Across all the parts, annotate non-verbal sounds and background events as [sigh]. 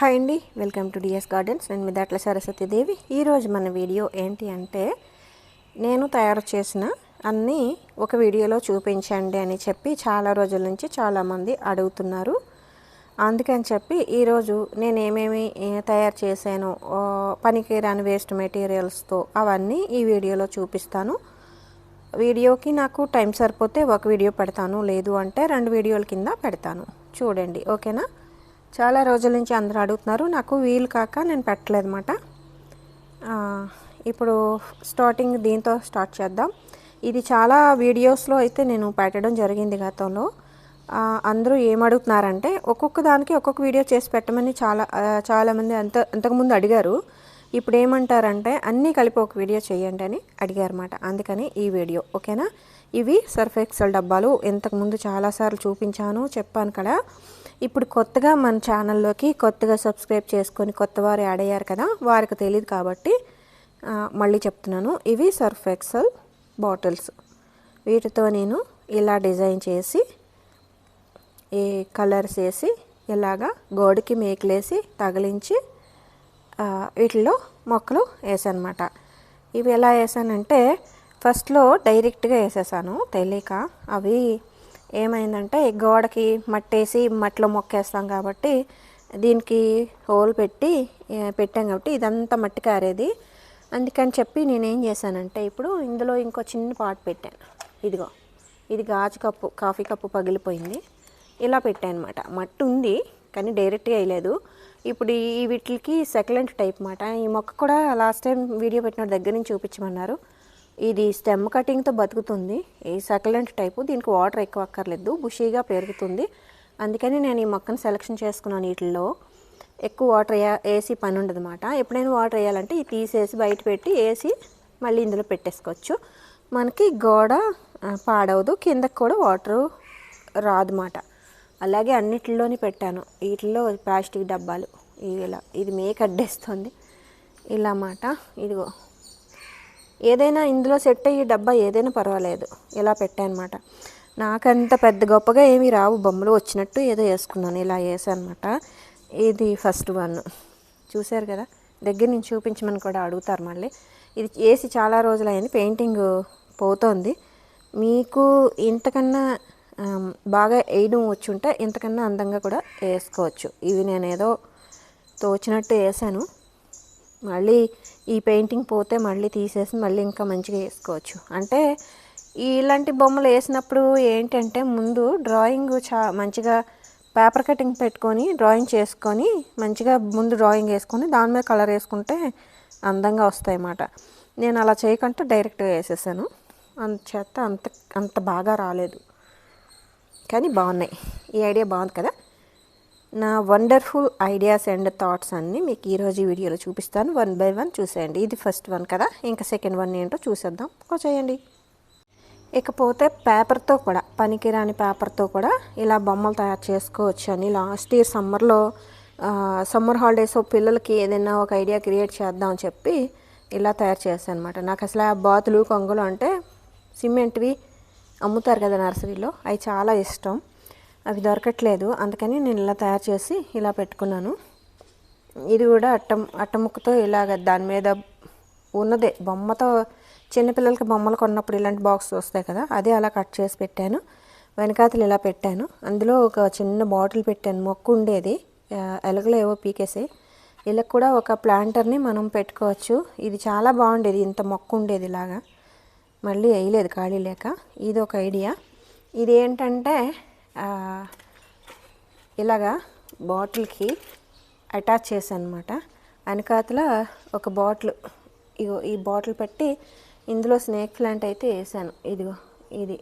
Hi అండి welcome to DS gardens. నేను మీ దాట్ల సరస్వతి దేవి. ఈరోజు మన వీడియో ఏంటి అంటే నేను తయారు చేసిన అన్నీ ఒక వీడియోలో చూపించండి అని చెప్పి చాలా రోజుల నుంచి చాలామంది అడుగుతున్నారు. అందుకని చెప్పి ఈరోజు నేను ఏమేమి తయారు చేశాను పనికిరాని వేస్ట్ మెటీరియల్స్తో అవన్నీ ఈ వీడియోలో చూపిస్తాను. వీడియోకి నాకు టైం సరిపోతే ఒక వీడియో పెడతాను లేదు అంటే రెండు వీడియోల కింద పెడతాను. చూడండి ఓకేనా? చాలా రోజుల నుంచి అందరూ అడుగుతున్నారు. నాకు వీలు కాక నేను పెట్టలేదు అనమాట ఇప్పుడు స్టార్టింగ్ దీంతో స్టార్ట్ చేద్దాం. ఇది చాలా వీడియోస్లో అయితే నేను పెట్టడం జరిగింది గతంలో. అందరూ ఏమడుగుతున్నారంటే ఒక్కొక్క దానికి ఒక్కొక్క వీడియో చేసి పెట్టమని చాలా చాలామంది అంత అంతకుముందు అడిగారు. ఇప్పుడు ఏమంటారంటే అన్నీ కలిపి ఒక వీడియో చేయండి అని అడిగారన్నమాట. అందుకని ఈ వీడియో ఓకేనా? ఇవి సర్ఫ్ ఎక్సెల్ డబ్బాలు. ఇంతకుముందు చాలాసార్లు చూపించాను చెప్పాను కదా. ఇప్పుడు కొత్తగా మన ఛానల్లోకి కొత్తగా సబ్స్క్రైబ్ చేసుకొని కొత్త వారు యాడ్ అయ్యారు కదా వారికి తెలియదు కాబట్టి మళ్ళీ చెప్తున్నాను. ఇవి సర్ఫ్ ఎక్సెల్ బాటిల్స్. వీటితో నేను ఇలా డిజైన్ చేసి ఈ కలర్స్ వేసి ఇలాగా గోడకి మేకులేసి తగిలించి వీటిలో మొక్కలు వేసానమాట ఇవి ఎలా వేసానంటే ఫస్ట్లో డైరెక్ట్గా వేసేసాను తెలియక అవి ఏమైందంటే గోడకి మట్టేసి మట్టిలో మొక్కేస్తాం కాబట్టి దీనికి హోల్ పెట్టి పెట్టాం కాబట్టి ఇదంతా మట్టి కారేది. అందుకని చెప్పి నేనేం చేశానంటే ఇప్పుడు ఇందులో ఇంకో చిన్న పాట్ పెట్టాను. ఇదిగో ఇది గాజు కప్పు కాఫీ కప్పు పగిలిపోయింది. ఇలా పెట్టాను అనమాట మట్టి ఉంది కానీ డైరెక్ట్గా వేయలేదు. ఇప్పుడు ఈ వీటికి సెకలెంట్ టైప్ మాట ఈ మొక్క కూడా లాస్ట్ టైం వీడియో పెట్టిన దగ్గర నుంచి చూపించమన్నారు. ఇది స్టెమ్ కటింగ్తో బతుకుతుంది. ఈ సకలెంట్ టైపు దీనికి వాటర్ ఎక్కువ అక్కర్లేదు. బుషీగా పెరుగుతుంది. అందుకని నేను ఈ మొక్కను సెలెక్షన్ చేసుకున్నాను వీటిల్లో ఎక్కువ వాటర్ వేసి పని ఉండదు అనమాట ఎప్పుడైనా వాటర్ వేయాలంటే ఇది తీసేసి బయట పెట్టి వేసి మళ్ళీ ఇందులో పెట్టేసుకోవచ్చు. మనకి గోడ పాడవదు. కిందకి కూడా వాటరు రాదన్నమాట. అలాగే అన్నిటిలోని పెట్టాను. వీటిల్లో ప్లాస్టిక్ డబ్బాలు ఇవి ఇలా ఇది మేక అడ్డేస్తుంది ఇలా మాట ఇదిగో. ఏదైనా ఇందులో సెట్ అయ్యే డబ్బా ఏదైనా పర్వాలేదు. ఇలా పెట్టానమాట. నాకంత పెద్ద గొప్పగా ఏమీ రావు. బొమ్మలు వచ్చినట్టు ఏదో వేసుకున్నాను. ఇలా వేసానమాట. ఇది ఫస్ట్ వన్. చూశారు కదా? దగ్గర నుంచి చూపించమని కూడా అడుగుతారు మళ్ళీ. ఇది వేసి చాలా రోజులైంది. పెయింటింగ్ పోతోంది. మీకు ఇంతకన్నా బాగా వేయడం వచ్చుంటే ఇంతకన్నా అందంగా కూడా వేసుకోవచ్చు. ఇవి నేను ఏదో తోచినట్టు వేసాను. మళ్ళీ ఈ పెయింటింగ్ పోతే మళ్ళీ తీసేసి మళ్ళీ ఇంకా మంచిగా వేసుకోవచ్చు. అంటే ఇలాంటి బొమ్మలు వేసినప్పుడు ఏంటంటే ముందు డ్రాయింగ్ చా మంచిగా పేపర్ కటింగ్ పెట్టుకొని డ్రాయింగ్ చేసుకొని మంచిగా ముందు డ్రాయింగ్ వేసుకొని దాని మీద కలర్ వేసుకుంటే అందంగా వస్తాయి అన్నమాట నేను అలా చేయకుండా డైరెక్ట్గా వేసేసాను. అందుచేత అంత అంత బాగా రాలేదు. కానీ బాగున్నాయి. ఈ ఐడియా బాగుంది కదా? నా వండర్ఫుల్ ఐడియాస్ అండ్ థాట్స్ అన్నీ మీకు ఈరోజు వీడియోలో చూపిస్తాను. వన్ బై వన్ చూసేయండి. ఇది ఫస్ట్ వన్ కదా? ఇంకా సెకండ్ వన్ ఏంటో చూసేద్దాం. చేయండి. ఇకపోతే పేపర్తో కూడా పనికిరాని పేపర్తో కూడా ఇలా బొమ్మలు తయారు చేసుకోవచ్చు అని లాస్ట్ ఇయర్ సమ్మర్లో సమ్మర్ హాలిడేస్ పిల్లలకి ఏదైనా ఒక ఐడియా క్రియేట్ చేద్దాం అని చెప్పి ఇలా తయారు చేశాను అనమాట నాకు అసలు ఆ బాతులు కొంగులు అంటే సిమెంట్వి అమ్ముతారు కదా నర్సరీలో. అవి చాలా ఇష్టం. అవి దొరకట్లేదు. అందుకని నేను ఇలా తయారు చేసి ఇలా పెట్టుకున్నాను. ఇది కూడా అట్ట అట్టముక్కతో ఇలాగ దాని మీద ఉన్నదే బొమ్మతో చిన్నపిల్లలకి బొమ్మలు కొన్నప్పుడు ఇలాంటి బాక్స్ వస్తాయి కదా అదే అలా కట్ చేసి పెట్టాను. వెనకాతలు ఇలా పెట్టాను. అందులో ఒక చిన్న బాటిల్ పెట్టాను. మొక్కు ఉండేది. ఆ, ఎలుకలు ఏవో పీకేసి. ఇలా కూడా ఒక ప్లాంటర్ని మనం పెట్టుకోవచ్చు. ఇది చాలా బాగుండేది. ఇంత మొక్కు ఉండేది ఇలాగా. మళ్ళీ వేయలేదు ఖాళీ లేక. ఇది ఒక ఐడియా. ఇది ఏంటంటే ఇలాగా బాటిల్కి అటాచ్ చేశాను అనమాట వెనకాతల ఒక బాటిల్ ఇగో ఈ బాటిల్ పెట్టి ఇందులో స్నేక్ ప్లాంట్ అయితే వేసాను. ఇదిగో ఇది.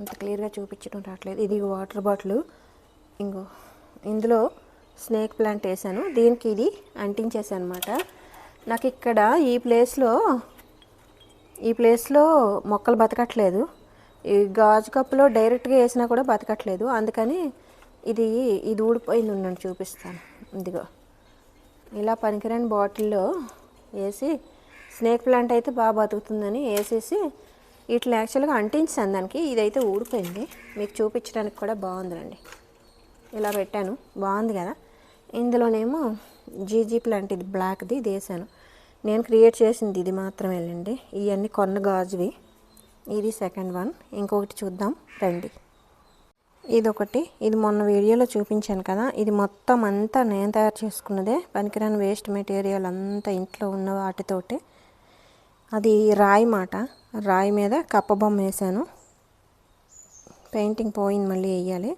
ఇంత క్లియర్గా చూపించడం రావట్లేదు. ఇది వాటర్ బాటిల్. ఇంకో ఇందులో స్నేక్ ప్లాంట్ వేసాను. దీనికి ఇది అంటించేసాను అనమాట నాకు ఇక్కడ ఈ ప్లేస్లో ఈ ప్లేస్లో మొక్కలు బతకట్లేదు. ఈ గాజు కప్పులో డైరెక్ట్గా వేసినా కూడా బతకట్లేదు. అందుకని ఇది ఇది ఊడిపోయింది ఉండండి చూపిస్తాను. ఇదిగో. ఇలా పనికిరాని బాటిల్లో వేసి స్నేక్ ప్లాంట్ అయితే బాగా బతుకుతుందని వేసేసి వీటిని యాక్చువల్గా అంటించాను దానికి. ఇదైతే ఊడిపోయింది. మీకు చూపించడానికి కూడా బాగుందండి ఇలా పెట్టాను. బాగుంది కదా? ఇందులోనేమో జీజీ ప్లాంట్ ఇది బ్లాక్ది ఇది వేసాను. నేను క్రియేట్ చేసింది ఇది మాత్రమేనండి. ఇవన్నీ కొన్న గాజువి. ఇది సెకండ్ వన్ ఇంకొకటి చూద్దాం. రండి. ఇది ఒకటి ఇది మొన్న వీడియోలో చూపించాను కదా. ఇది మొత్తం అంతా నేను తయారు చేసుకున్నదే. పనికిరాని వేస్ట్ మెటీరియల్ అంతా ఇంట్లో ఉన్న వాటితోటి. అది రాయి మాట. రాయి మీద కప్ప బొమ్మ వేసాను. పెయింటింగ్ పోయింది మళ్ళీ వేయాలి.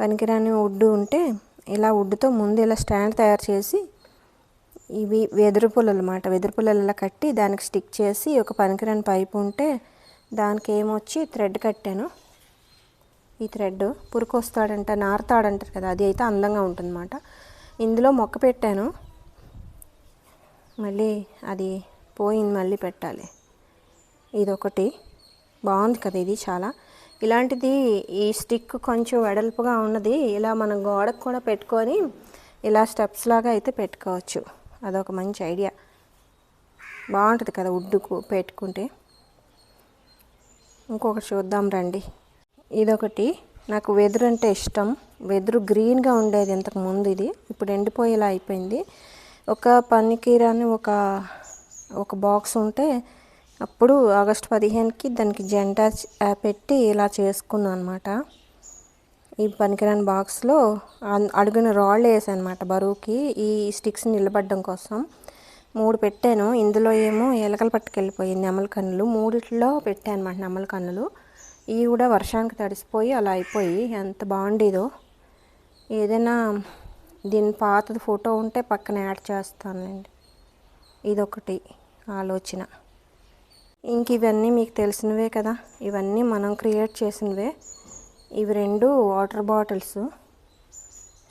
పనికిరాని వుడ్ ఉంటే ఇలా వుడ్తో ముందు ఇలా స్టాండ్ తయారు చేసి ఇవి వెదురు పుల్లలు అన్నమాట వెదురు పుల్లలు ఇలా కట్టి దానికి స్టిక్ చేసి ఒక పనికిరాని పైపు ఉంటే దానికి ఏమొచ్చి థ్రెడ్ కట్టాను. ఈ థ్రెడ్ పురుకు వస్తాడంట నారుతాడంటారు కదా అది అయితే అందంగా ఉంటుందన్నమాట. ఇందులో మొక్క పెట్టాను. మళ్ళీ అది పోయింది మళ్ళీ పెట్టాలి. ఇదొకటి. బాగుంది కదా ఇది చాలా. ఇలాంటిది ఈ స్టిక్ కొంచెం వెడల్పుగా ఉన్నది ఇలా మనం గోడకు కూడా పెట్టుకొని ఇలా స్టెప్స్ లాగా అయితే పెట్టుకోవచ్చు. అదొక మంచి ఐడియా. బాగుంటుంది కదా ఉడ్డుకు పెట్టుకుంటే. ఇంకొకటి చూద్దాం రండి. ఇదొకటి. నాకు వెదురు అంటే ఇష్టం. వెదురు గ్రీన్గా ఉండేది ఇంతకు ముందు ఇది. ఇప్పుడు ఎండిపోయేలా అయిపోయింది. ఒక పనికిరాని ఒక ఒక బాక్స్ ఉంటే అప్పుడు ఆగస్ట్ పదిహేనుకి దానికి జెంట పెట్టి ఇలా చేసుకున్నాను అనమాట ఈ పనికిరాని బాక్స్లో అడుగున రాళ్ళు వేసాను అనమాట బరువుకి. ఈ స్టిక్స్ నిలబడడం కోసం. మూడు పెట్టాను. ఇందులో ఏమో ఎలకలు పట్టుకెళ్ళిపోయింది నెమల కన్నులు. మూడిట్లో పెట్టాను అనమాట నెమల కన్నులు. ఇవి కూడా వర్షానికి తడిసిపోయి అలా అయిపోయి ఎంత బాగుండేదో. ఏదైనా దీని పాతది ఫోటో ఉంటే పక్కన యాడ్ చేస్తానులేండి. ఇదొకటి ఆలోచన. ఇంక ఇవన్నీ మీకు తెలిసినవే కదా. ఇవన్నీ మనం క్రియేట్ చేసినవే. ఇవి రెండు వాటర్ బాటిల్స్.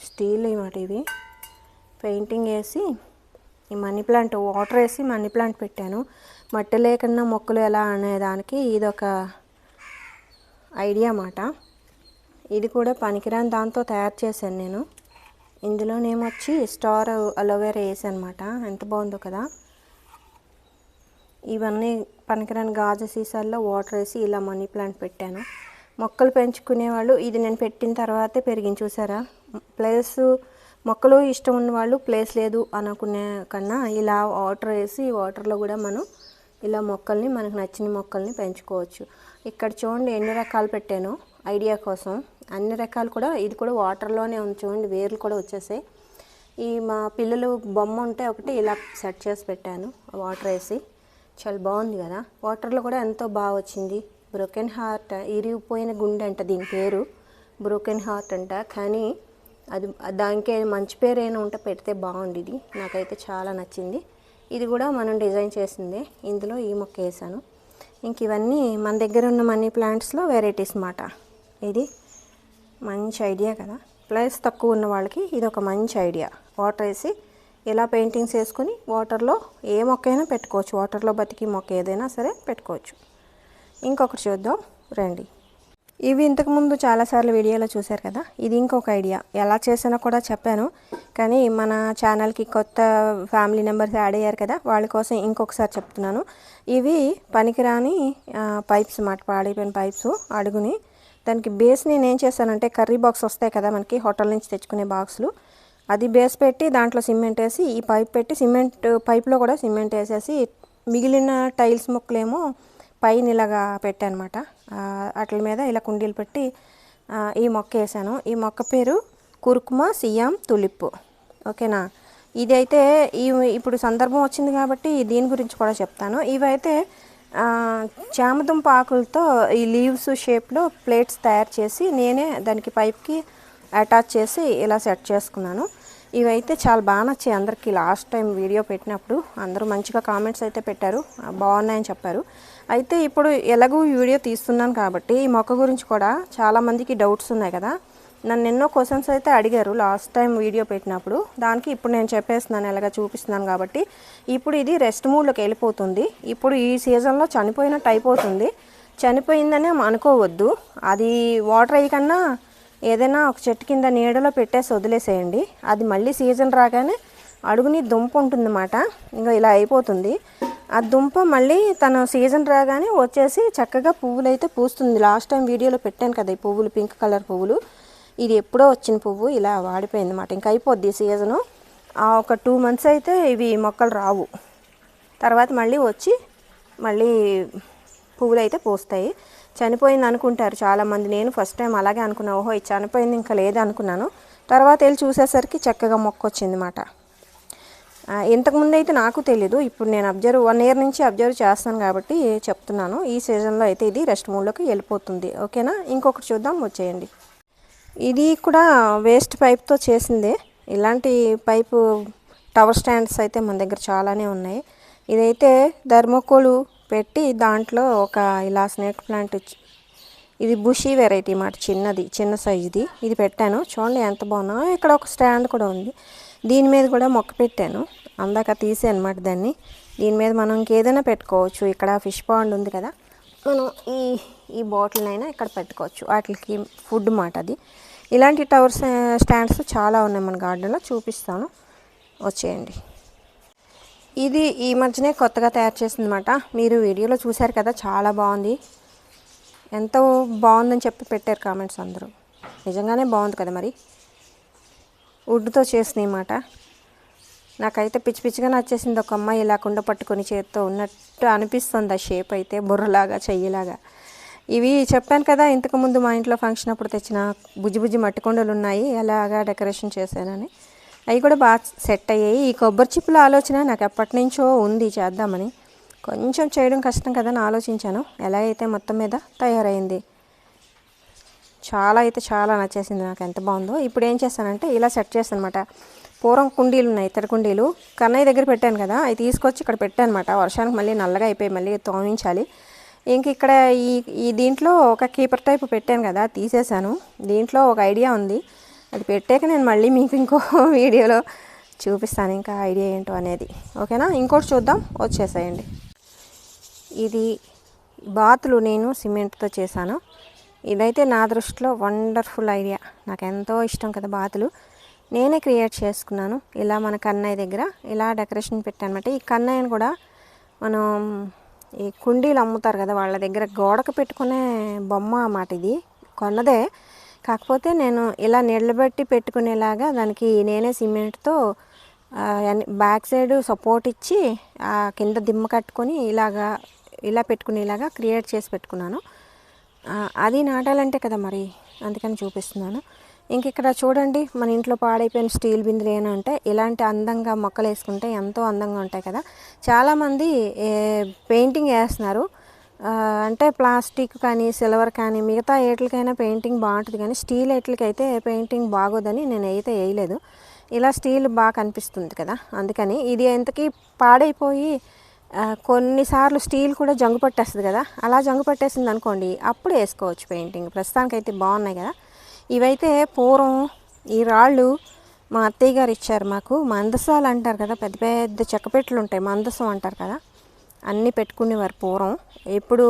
స్టీల్ మాట ఇవి. పెయింటింగ్ వేసి ఈ మనీ ప్లాంట్ వాటర్ వేసి మనీ ప్లాంట్ పెట్టాను. మట్టి లేకుండా మొక్కలు ఎలా అనేదానికి ఇదొక ఐడియా మాట ఇది కూడా పనికిరాని దాంతో తయారు చేశాను నేను. ఇందులోనేమొచ్చి స్టార్ అలోవేరా వేసాను అనమాట ఎంత బాగుందో కదా. ఇవన్నీ పనికిరాని గాజు సీసాల్లో వాటర్ వేసి ఇలా మనీ ప్లాంట్ పెట్టాను. మొక్కలు పెంచుకునే వాళ్ళు ఇది నేను పెట్టిన తర్వాతే పెరిగింది చూసారా. ప్లస్ మొక్కలు ఇష్టం ఉన్న వాళ్ళు ప్లేస్ లేదు అనుకునే కన్నా ఇలా వాటర్ వేసి వాటర్లో కూడా మనం ఇలా మొక్కల్ని మనకు నచ్చిన మొక్కల్ని పెంచుకోవచ్చు. ఇక్కడ చూడండి ఎన్ని రకాలు పెట్టాను ఐడియా కోసం. అన్ని రకాలు కూడా ఇది కూడా వాటర్లోనే ఉంది చూడండి వేర్లు కూడా వచ్చేసాయి. ఈ మా పిల్లలు బొమ్మ ఉంటే ఒకటి ఇలా సెట్ చేసి పెట్టాను వాటర్ వేసి. చాలా బాగుంది కదా. వాటర్లో కూడా ఎంతో బాగా వచ్చింది. బ్రోకెన్ హార్ట్ ఇరిగిపోయిన గుండె అంట దీని పేరు. బ్రోకెన్ హార్ట్ అంట. కానీ అది దానికి మంచి పేరు ఏమైనా ఉంటే పెడితే బాగుండేది. నాకైతే చాలా నచ్చింది. ఇది కూడా మనం డిజైన్ చేసిందే. ఇందులో ఈ మొక్క వేసాను. ఇంక ఇవన్నీ మన దగ్గర ఉన్న మనీ ప్లాంట్స్లో వెరైటీస్ మాట. ఇది మంచి ఐడియా కదా. ప్లేస్ తక్కువ ఉన్న వాళ్ళకి ఇది ఒక మంచి ఐడియా. వాటర్ వేసి ఇలా పెయింటింగ్స్ వేసుకొని వాటర్లో ఏ మొక్క అయినా పెట్టుకోవచ్చు. వాటర్లో బతికి మొక్క ఏదైనా సరే పెట్టుకోవచ్చు. ఇంకొకటి చూద్దాం. రండి. ఇవి ఇంతకుముందు చాలాసార్లు వీడియోలో చూశారు కదా? ఇది ఇంకొక ఐడియా. ఎలా చేసానో కూడా చెప్పాను. కానీ మన ఛానల్కి కొత్త ఫ్యామిలీ మెంబర్స్ యాడ్ అయ్యారు కదా వాళ్ళ కోసం ఇంకొకసారి చెప్తున్నాను. ఇవి పనికిరాని పైప్స్ అన్నమాట. పాడైపోయిన పైప్స్ అడుగుని. దానికి బేస్ నేను ఏం చేశానంటే కర్రీ బాక్స్ వస్తాయి కదా మనకి హోటల్ నుంచి తెచ్చుకునే బాక్సులు. అది బేస్ పెట్టి దాంట్లో సిమెంట్ వేసి ఈ పైప్ పెట్టి సిమెంట్ పైప్లో కూడా సిమెంట్ వేసేసి మిగిలిన టైల్స్ ముక్కలేమో పైన ఇలాగా పెట్టానమాట. వాటి మీద ఇలా కుండీలు పెట్టి ఈ మొక్క వేసాను. ఈ మొక్క పేరు కుర్కుమా సియాం తులిప్ ఓకేనా? ఇది అయితే ఈ ఇప్పుడు సందర్భం వచ్చింది కాబట్టి దీని గురించి కూడా చెప్తాను. ఇవైతే చామదుంప ఆకులతో ఈ లీవ్స్ షేప్లో ప్లేట్స్ తయారు చేసి నేనే దానికి పైప్కి అటాచ్ చేసి ఇలా సెట్ చేసుకున్నాను. ఇవైతే చాలా బాగా నచ్చాయి అందరికీ. లాస్ట్ టైం వీడియో పెట్టినప్పుడు అందరూ మంచిగా కామెంట్స్ అయితే పెట్టారు. బాగున్నాయని చెప్పారు. అయితే ఇప్పుడు ఎలాగూ వీడియో తీస్తున్నాను కాబట్టి ఈ మొక్క గురించి కూడా చాలామందికి డౌట్స్ ఉన్నాయి కదా. నన్ను ఎన్నో క్వశ్చన్స్ అయితే అడిగారు లాస్ట్ టైం వీడియో పెట్టినప్పుడు. దానికి ఇప్పుడు నేను చెప్పేస్తున్నాను ఎలాగ చూపిస్తున్నాను కాబట్టి. ఇప్పుడు ఇది రెస్ట్ మూడ్లోకి వెళ్ళిపోతుంది. ఇప్పుడు ఈ సీజన్లో చనిపోయినట్టు అయిపోతుంది. చనిపోయిందని అనుకోవద్దు. అది వాటర్ అయ్యకన్నా ఏదైనా ఒక చెట్టు కింద నీడలో పెట్టేసి వదిలేసేయండి. అది మళ్ళీ సీజన్ రాగానే అడుగుని దుంప ఉంటుందన్నమాట. ఇంకా ఇలా అయిపోతుంది. ఆ దుంప మళ్ళీ తన సీజన్ రాగానే వచ్చేసి చక్కగా పువ్వులు అయితే పూస్తుంది. లాస్ట్ టైం వీడియోలో పెట్టాను కదా ఈ పువ్వులు పింక్ కలర్ పువ్వులు. ఇది ఎప్పుడో వచ్చిన పువ్వు ఇలా వాడిపోయింది అనమాట ఇంకా అయిపోద్ది ఈ సీజను. ఆ ఒక టూ మంత్స్ అయితే ఇవి మొక్కలు రావు. తర్వాత మళ్ళీ వచ్చి మళ్ళీ పువ్వులు అయితే పూస్తాయి. చనిపోయింది అనుకుంటారు చాలామంది. నేను ఫస్ట్ టైం అలాగే అనుకున్నా. ఓహో ఇది చనిపోయింది ఇంకా లేదనుకున్నాను తర్వాత వెళ్ళి చూసేసరికి చక్కగా మొక్క వచ్చింది అన్నమాట ఇంతకుముందు అయితే నాకు తెలీదు. ఇప్పుడు నేను అబ్జర్వ్ వన్ ఇయర్ నుంచి అబ్జర్వ్ చేస్తాను కాబట్టి చెప్తున్నాను. ఈ సీజన్లో అయితే ఇది రెస్ట్ మూడ్లోకి వెళ్ళిపోతుంది. ఓకేనా? ఇంకొకటి చూద్దాం వచ్చేయండి. ఇది కూడా వేస్ట్ పైప్తో చేసిందే. ఇలాంటి పైపు టవర్ స్టాండ్స్ అయితే మన దగ్గర చాలానే ఉన్నాయి. ఇదైతే ధర్మకోలు పెట్టి దాంట్లో ఒక ఇలా స్నేక్ ప్లాంట్ ఇది బుషీ వెరైటీ మాట. చిన్నది చిన్న సైజుది. ఇది పెట్టాను. చూడండి ఎంత బాగున్నా ఇక్కడ ఒక స్టాండ్ కూడా ఉంది. దీని మీద కూడా మొక్క పెట్టాను. అందాక తీసే అనమాట దాన్ని. దీని మీద మనం ఇంకేదైనా పెట్టుకోవచ్చు. ఇక్కడ ఫిష్ పాండ్ ఉంది కదా. మనం ఈ ఈ బాటిల్ అయినా ఇక్కడ పెట్టుకోవచ్చు. వాటికి ఫుడ్ మాట అది. ఇలాంటి టవర్ స్టాండ్స్ చాలా ఉన్నాయి మన గార్డెన్లో. చూపిస్తాను. వచ్చేయండి. ఇది ఈ మధ్యనే కొత్తగా తయారు చేసిందన్నమాట మీరు వీడియోలో చూశారు కదా చాలా బాగుంది. ఎంతో బాగుందని చెప్పి పెట్టారు కామెంట్స్ అందరూ. నిజంగానే బాగుంది కదా మరి? వుడ్తో చేసినాయి మాట. నాకైతే పిచ్చి పిచ్చిగా నచ్చేసింది ఒక అమ్మాయి ఇలా కుండ పట్టుకొని చేత్తో ఉన్నట్టు అనిపిస్తుంది ఆ షేప్ అయితే బుర్రలాగా చెయ్యిలాగా. ఇవి చెప్పాను కదా ఇంతకుముందు మా ఇంట్లో ఫంక్షన్ అప్పుడు తెచ్చిన బుజ్జి బుజ్జి మట్టికొండలు ఉన్నాయి అలాగా డెకరేషన్ చేశానని. అవి కూడా బాగా సెట్ అయ్యాయి. ఈ కొబ్బరి చిప్పుల ఆలోచన నాకు ఎప్పటి నుంచో ఉంది చేద్దామని. కొంచెం చేయడం కష్టం కదా అని ఆలోచించాను. ఎలా అయితే మొత్తం మీద తయారైంది. చాలా అయితే చాలా నచ్చేసింది నాకు. ఎంత బాగుందో. ఇప్పుడు ఏం చేస్తానంటే ఇలా సెట్ చేస్తాను అనమాట పూర్వం కుండీలు ఉన్నాయి ఇతర కుండీలు. కన్నయ్య దగ్గర పెట్టాను కదా అవి తీసుకొచ్చి ఇక్కడ పెట్టాను అనమాట. వర్షానికి మళ్ళీ నల్లగా అయిపోయి మళ్ళీ తోమించాలి. ఇంక ఇక్కడ ఈ ఈ దీంట్లో ఒక కీపర్ టైప్ పెట్టాను కదా తీసేశాను. దీంట్లో ఒక ఐడియా ఉంది. అది పెట్టాక నేను మళ్ళీ మీకు ఇంకో [laughs] వీడియోలో చూపిస్తాను ఇంకా ఐడియా ఏంటో అనేది. ఓకేనా? ఇంకోటి చూద్దాం. వచ్చేసేయండి. ఇది బాతులు నేను సిమెంట్తో చేశాను. ఇదైతే నా దృష్టిలో వండర్ఫుల్ ఐడియా. నాకు ఎంతో ఇష్టం కదా బాతులు. నేనే క్రియేట్ చేసుకున్నాను. ఇలా మన కన్నయ్య దగ్గర ఇలా డెకరేషన్ పెట్టానమాట. ఈ కన్నయ్యను కూడా మనం ఈ కుండీలు అమ్ముతారు కదా వాళ్ళ దగ్గర గోడకు పెట్టుకునే బొమ్మ అన్నమాట ఇది. కొన్నదే. కాకపోతే నేను ఇలా నిలబెట్టి పెట్టుకునేలాగా దానికి నేనే సిమెంట్తో బ్యాక్ సైడ్ సపోర్ట్ ఇచ్చి ఆ కింద దిమ్మ కట్టుకొని ఇలాగా ఇలా పెట్టుకునేలాగా క్రియేట్ చేసి పెట్టుకున్నాను. అది నాటాలంటే కదా మరి అందుకని చూపిస్తున్నాను. ఇంక ఇక్కడ చూడండి మన ఇంట్లో పాడైపోయిన స్టీల్ బిందులు ఏమైనా ఉంటే ఇలాంటి అందంగా మొక్కలు వేసుకుంటే ఎంతో అందంగా ఉంటాయి కదా. చాలామంది పెయింటింగ్ వేస్తున్నారు. అంటే ప్లాస్టిక్ కానీ సిల్వర్ కానీ మిగతా ఏట్లకైనా పెయింటింగ్ బాగుంటుంది కానీ స్టీల్ ఏట్లకైతే పెయింటింగ్ బాగోదని నేను అయితే వేయలేదు. ఇలా స్టీల్ బాగా కనిపిస్తుంది కదా అందుకని ఇది ఎంతకీ పాడైపోయి కొన్నిసార్లు స్టీల్ కూడా జంగు పట్టేస్తుంది కదా అలా జంగు పట్టేసింది అనుకోండి అప్పుడు వేసుకోవచ్చు పెయింటింగ్. ప్రస్తుతానికి అయితే బాగున్నాయి కదా. ఇవైతే పూర్వం ఈ రాళ్ళు మా అత్తయ్య గారు ఇచ్చారు మాకు. మందసాలు అంటారు కదా పెద్ద పెద్ద చెక్కపెట్టెలు ఉంటాయి మందసం అంటారు కదా. అన్నీ పెట్టుకునేవారు పూర్వం. ఇప్పుడు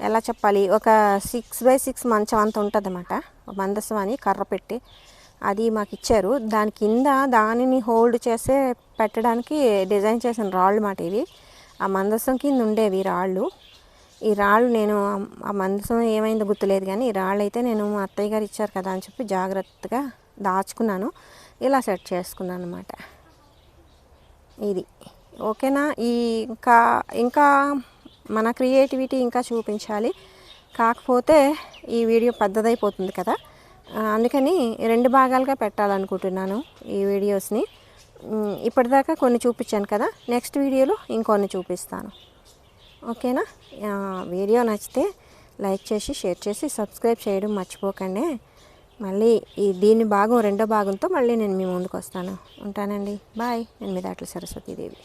ఎలా చెప్పాలి ఒక సిక్స్ బై సిక్స్ మంచం అంత ఉంటుంది అన్నమాట మందసం అని కర్ర పెట్టి. అది మాకు ఇచ్చారు దాని కింద దానిని హోల్డ్ చేసే పెట్టడానికి డిజైన్ చేసిన రాళ్ళు మాట ఇవి. ఆ మందసం కింద ఉండేవి రాళ్ళు. ఈ రాళ్ళు నేను ఆ- మందసం ఏమైందో గుర్తులేదు కానీ ఈ రాళ్ళు అయితే నేను మా అత్తయ్య గారు ఇచ్చారు కదా అని చెప్పి జాగ్రత్తగా దాచుకున్నాను. ఇలా సెట్ చేసుకున్నాను అనమాట ఇది. ఓకేనా? ఈ ఇంకా ఇంకా మన క్రియేటివిటీ ఇంకా చూపించాలి. కాకపోతే ఈ వీడియో పెద్దదైపోతుంది కదా. అందుకని రెండు భాగాలుగా పెట్టాలనుకుంటున్నాను ఈ వీడియోస్ని. ఇప్పటిదాకా కొన్ని చూపించాను కదా నెక్స్ట్ వీడియోలో ఇంకొన్ని చూపిస్తాను. ఓకేనా? వీడియో నచ్చితే లైక్ చేసి షేర్ చేసి సబ్స్క్రైబ్ చేయడం మర్చిపోకండి. మళ్ళీ ఈ దీని భాగం రెండో భాగంతో మళ్ళీ నేను మీ ముందుకు వస్తాను ఉంటానండి. బాయ్. నేను మీ దాట్ల సరస్వతీదేవి.